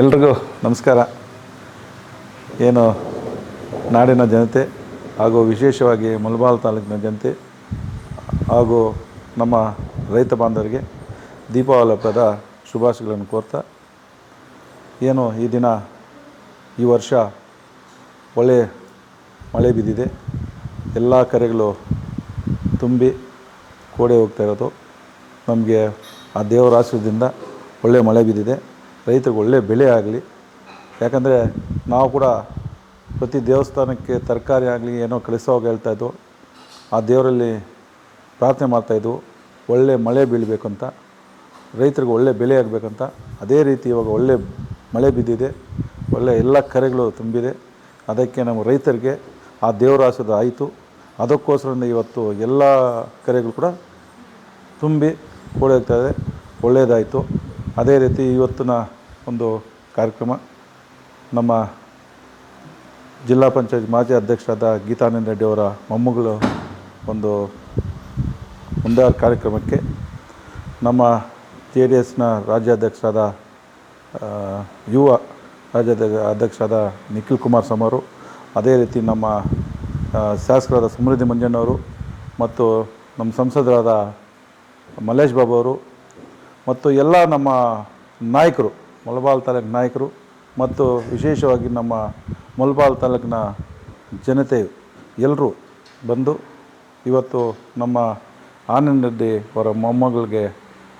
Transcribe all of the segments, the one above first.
ಎಲ್ರಿಗೂ ನಮಸ್ಕಾರ. ಏನು ನಾಡಿನ ಜನತೆ ಹಾಗೂ ವಿಶೇಷವಾಗಿ ಮುಲ್ಬಾಲ್ ತಾಲೂಕಿನ ಜನತೆ ಹಾಗೂ ನಮ್ಮ ರೈತ ಬಾಂಧವರಿಗೆ ದೀಪಾವಳಿ ಹಬ್ಬದ ಶುಭಾಶಯಗಳನ್ನು ಕೋರ್ತಾ, ಏನು ಈ ದಿನ, ಈ ವರ್ಷ ಒಳ್ಳೆಯ ಮಳೆ ಬಿದ್ದಿದೆ. ಎಲ್ಲ ಕರೆಗಳು ತುಂಬಿ ಕೋಡೆ ಹೋಗ್ತಾ ಇರೋದು. ನಮಗೆ ಆ ದೇವರ ಆಶೀರ್ವಾದದಿಂದ ಒಳ್ಳೆಯ ಮಳೆ ಬಿದ್ದಿದೆ. ರೈತರಿಗೆ ಒಳ್ಳೆಯ ಬೆಳೆ ಆಗಲಿ. ಯಾಕಂದರೆ ನಾವು ಕೂಡ ಪ್ರತಿ ದೇವಸ್ಥಾನಕ್ಕೆ ತರಕಾರಿ ಆಗಲಿ ಏನೋ ಕಳಿಸೋವಾಗ ಹೇಳ್ತಾಯಿದ್ವು ಆ ದೇವರಲ್ಲಿ ಪ್ರಾರ್ಥನೆ ಮಾಡ್ತಾಯಿದ್ವು ಒಳ್ಳೆ ಮಳೆ ಬೀಳಬೇಕಂತ. ರೈತರಿಗೆ ಒಳ್ಳೆ ಬೆಲೆ ಆಗಬೇಕಂತ. ಅದೇ ರೀತಿ ಇವಾಗ ಒಳ್ಳೆ ಮಳೆ ಬಿದ್ದಿದೆ. ಒಳ್ಳೆ ಎಲ್ಲ ಕರೆಗಳು ತುಂಬಿದೆ. ಅದಕ್ಕೆ ನಮ್ಮ ರೈತರಿಗೆ ಆ ದೇವರ ಆಶೀರ್ವಾದ ಆಯಿತು. ಅದಕ್ಕೋಸ್ಕರ ಇವತ್ತು ಎಲ್ಲ ಕರೆಗಳು ಕೂಡ ತುಂಬಿ ಇದೆ. ಒಳ್ಳೆಯದಾಯಿತು. ಅದೇ ರೀತಿ ಇವತ್ತಿನ ಒಂದು ಕಾರ್ಯಕ್ರಮ. ನಮ್ಮ ಜಿಲ್ಲಾ ಪಂಚಾಯತ್ ಮಾಜಿ ಅಧ್ಯಕ್ಷರಾದ ಗೀತಾನಂದ ರೆಡ್ಡಿ ಅವರ ಮೊಮ್ಮಗಳು ಒಂದು ಮುಂದಾರ ಕಾರ್ಯಕ್ರಮಕ್ಕೆ. ನಮ್ಮ ಜೆ ಡಿ ಎಸ್ನ ರಾಜ್ಯಾಧ್ಯಕ್ಷರಾದ ಯುವ ರಾಜ್ಯ ಅಧ್ಯಕ್ಷರಾದ ನಿಖಿಲ್ ಕುಮಾರ್ ಅವರು ಅದೇ ರೀತಿ ನಮ್ಮ ಶಾಸಕರಾದ ಸಮೃದ್ಧಿ ಮಂಜಣ್ಣವರು ಮತ್ತು ನಮ್ಮ ಸಂಸದರಾದ ಮಲ್ಲೇಶ್ ಬಾಬು ಅವರು ಮತ್ತು ಎಲ್ಲ ನಮ್ಮ ನಾಯಕರು ಮುಳಬಾಲ್ ತಾಲೂಕು ನಾಯಕರು ಮತ್ತು ವಿಶೇಷವಾಗಿ ನಮ್ಮ ಮಲಬಾಲ್ ತಾಲೂಕಿನ ಜನತೆ ಎಲ್ಲರೂ ಬಂದು ಇವತ್ತು ನಮ್ಮ ಆನಂದ್ ರೆಡ್ಡಿ ಅವರ ಮೊಮ್ಮಗಳಿಗೆ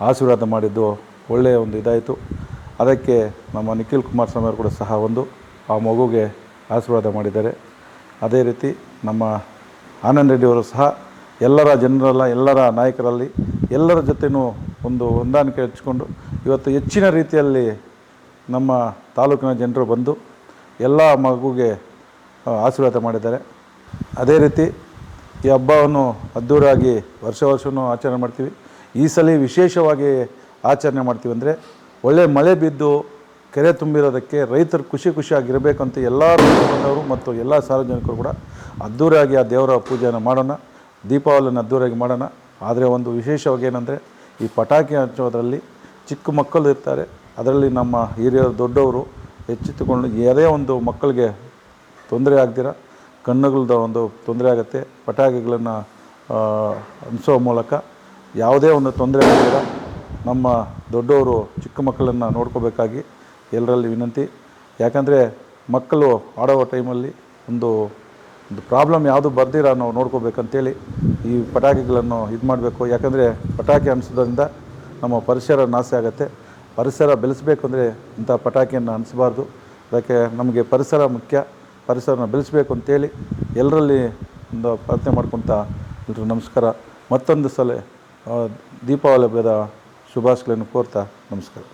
ಆಶೀರ್ವಾದ ಮಾಡಿದ್ದು ಒಳ್ಳೆಯ ಒಂದು ಇದಾಯಿತು. ಅದಕ್ಕೆ ನಮ್ಮ ನಿಖಿಲ್ ಕುಮಾರಸ್ವಾಮಿ ಅವರು ಕೂಡ ಸಹ ಒಂದು ಆ ಮಗುಗೆ ಆಶೀರ್ವಾದ ಮಾಡಿದ್ದಾರೆ. ಅದೇ ರೀತಿ ನಮ್ಮ ಆನಂದ್ ರೆಡ್ಡಿಯವರು ಸಹ ಎಲ್ಲರ ಜನರಲ್ಲ ಎಲ್ಲರ ನಾಯಕರಲ್ಲಿ ಎಲ್ಲರ ಜೊತೆಯೂ ಒಂದು ಹೊಂದಾಣಿಕೆ ಹಚ್ಚಿಕೊಂಡು ಇವತ್ತು ಹೆಚ್ಚಿನ ರೀತಿಯಲ್ಲಿ ನಮ್ಮ ತಾಲೂಕಿನ ಜನರು ಬಂದು ಎಲ್ಲ ಮಗುಗೆ ಆಶೀರ್ವಾದ ಮಾಡಿದ್ದಾರೆ. ಅದೇ ರೀತಿ ಈ ಹಬ್ಬವನ್ನು ಅದ್ಧೂರಾಗಿ ವರ್ಷ ವರ್ಷವೂ ಆಚರಣೆ ಮಾಡ್ತೀವಿ. ಈ ಸಲ ವಿಶೇಷವಾಗಿ ಆಚರಣೆ ಮಾಡ್ತೀವಿ ಅಂದರೆ ಒಳ್ಳೆ ಮಳೆ ಬಿದ್ದು ಕೆರೆ ತುಂಬಿರೋದಕ್ಕೆ ರೈತರು ಖುಷಿ ಖುಷಿಯಾಗಿರಬೇಕು ಅಂತ ಎಲ್ಲ ರೈತರು ಮತ್ತು ಎಲ್ಲ ಸಾರ್ವಜನಿಕರು ಕೂಡ ಅದ್ಧೂರಿಯಾಗಿ ಆ ದೇವರ ಪೂಜೆಯನ್ನು ಮಾಡೋಣ, ದೀಪಾವಳಿಯನ್ನು ಅದ್ಧೂರಿಯಾಗಿ ಮಾಡೋಣ. ಆದರೆ ಒಂದು ವಿಶೇಷವಾಗಿ ಏನಂದರೆ ಈ ಪಟಾಕಿ ಹಚ್ಚೋದ್ರಲ್ಲಿ ಚಿಕ್ಕ ಮಕ್ಕಳು ಇರ್ತಾರೆ. ಅದರಲ್ಲಿ ನಮ್ಮ ಹಿರಿಯರು ದೊಡ್ಡವರು ಎಚ್ಚೆತ್ತುಕೊಂಡು ಯಾವುದೇ ಒಂದು ಮಕ್ಕಳಿಗೆ ತೊಂದರೆ ಆಗ್ದಿರ ಕಣ್ಣುಗಳದ ಒಂದು ತೊಂದರೆ ಆಗುತ್ತೆ, ಪಟಾಕಿಗಳನ್ನು ಅನಿಸೋ ಮೂಲಕ ಯಾವುದೇ ಒಂದು ತೊಂದರೆ ಆಗದಿರ ನಮ್ಮ ದೊಡ್ಡವರು ಚಿಕ್ಕ ಮಕ್ಕಳನ್ನು ನೋಡ್ಕೋಬೇಕಾಗಿ ಎಲ್ಲರಲ್ಲಿ ವಿನಂತಿ. ಯಾಕಂದರೆ ಮಕ್ಕಳು ಆಡೋ ಟೈಮಲ್ಲಿ ಒಂದು ಒಂದು ಪ್ರಾಬ್ಲಮ್ ಯಾವುದು ಬರ್ದಿರ ನಾವು ನೋಡ್ಕೋಬೇಕಂತೇಳಿ ಈ ಪಟಾಕಿಗಳನ್ನು ಇದು ಮಾಡಬೇಕು ಯಾಕಂದರೆ ಪಟಾಕಿ ಅನಿಸೋದ್ರಿಂದ ನಮ್ಮ ಪರಿಸರ ನಾಶ ಆಗುತ್ತೆ. ಪರಿಸರ ಬೆಳೆಸಬೇಕು ಅಂದರೆ ಇಂಥ ಪಟಾಕಿಯನ್ನು ಅನಿಸಬಾರ್ದು. ಅದಕ್ಕೆ ನಮಗೆ ಪರಿಸರ ಮುಖ್ಯ. ಪರಿಸರನ ಬೆಳೆಸಬೇಕು ಅಂತೇಳಿ ಎಲ್ಲರಲ್ಲಿ ಒಂದು ಪ್ರಾರ್ಥನೆ ಮಾಡ್ಕೊತ ಎಲ್ರಿಗೂ ನಮಸ್ಕಾರ. ಮತ್ತೊಂದು ಸಲ ದೀಪಾವಳಿ ಹಬ್ಬದ ಶುಭಾಶಯಗಳನ್ನು ಕೋರ್ತಾ ನಮಸ್ಕಾರ.